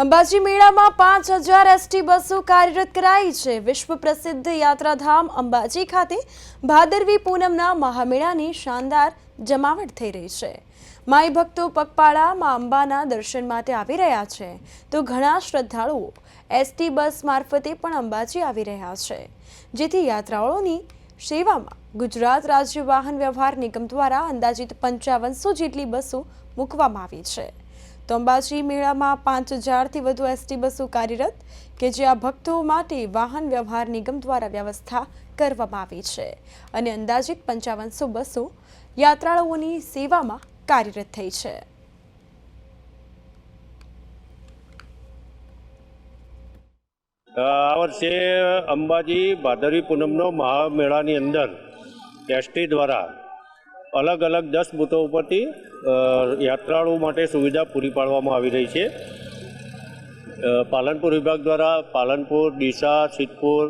અંબાજી મેળામાં પાંચ હજાર એસટી બસો કાર્યરત કરાઈ છે. વિશ્વ પ્રસિદ્ધ યાત્રાધામ અંબાજી ખાતે ભાદરવી પૂનમના મહામેળાની શાનદાર જમાવટ થઈ રહી છે. માઈ ભક્તો પગપાળા મા અંબાના દર્શન માટે આવી રહ્યા છે. તો ઘણા શ્રદ્ધાળુઓ એસટી બસ મારફતે પણ અંબાજી આવી રહ્યા છે. જેથી યાત્રાળુઓની સેવામાં ગુજરાત રાજ્ય વાહન વ્યવહાર નિગમ દ્વારા અંદાજિત પંચાવનસો જેટલી બસો મૂકવામાં આવી છે. તો અંબાજી મેળામાં પાંચ હજારથી વધુ એસટી બસો કાર્યરત કે જે આ ભક્તો માટે વાહન વ્યવહાર નિગમ દ્વારા વ્યવસ્થા કરવામાં આવી છે અને અંદાજિત પંચાવનસો બસો યાત્રાળુઓની સેવામાં કાર્યરત થઈ છે. આ વર્ષે અંબાજી ભાદરવી પૂનમનો મહામેળાની અંદર એસટી દ્વારા અલગ અલગ દસ બૂથો ઉપરથી યાત્રાળુઓ માટે સુવિધા પૂરી પાડવામાં આવી રહી છે. પાલનપુર વિભાગ દ્વારા પાલનપુર, ડીસા, સિદ્ધપુર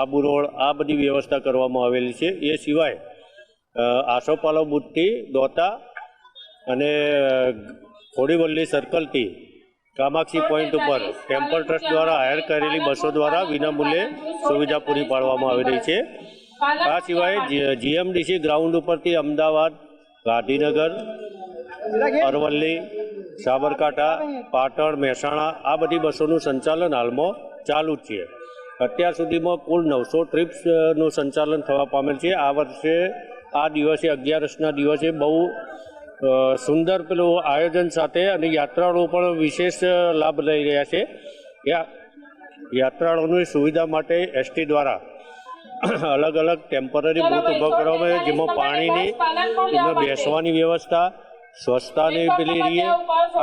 આબુ રોડ આ બધી વ્યવસ્થા કરવામાં આવેલી છે. એ સિવાય આસોપાલો બૂથથી દોતા અને ખોડીવલ્લી સર્કલથી કામાક્ષી પોઈન્ટ ઉપર ટેમ્પલ ટ્રસ્ટ દ્વારા હાયર કરેલી બસો દ્વારા વિનામૂલ્યે સુવિધા પૂરી પાડવામાં આવી રહી છે. આ સિવાય જીએમડીસી ગ્રાઉન્ડ ઉપરથી અમદાવાદ ગાંધીનગર અરવલ્લી સાબરકાંઠા પાટણ મહેસાણા આ બધી બસોનું સંચાલન હાલમાં ચાલુ જ છે. અત્યાર સુધીમાં કુલ નવસો ટ્રીપ્સનું સંચાલન થવા પામેલ છે. આ વર્ષે આ દિવસે અગિયારસના દિવસે બહુ સુંદર પેલું આયોજન સાથે અને યાત્રાળુઓ પણ વિશેષ લાભ લઈ રહ્યા છે. યાત્રાળુઓની સુવિધા માટે એસટી દ્વારા અલગ અલગ ટેમ્પરરી બૂથ ઊભો કરવામાં આવે જેમાં પાણીની એમાં બેસવાની વ્યવસ્થા સ્વચ્છતાની પેલી રીએ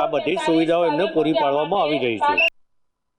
આ બધી સુવિધાઓ એમને પૂરી પાડવામાં આવી રહી છે.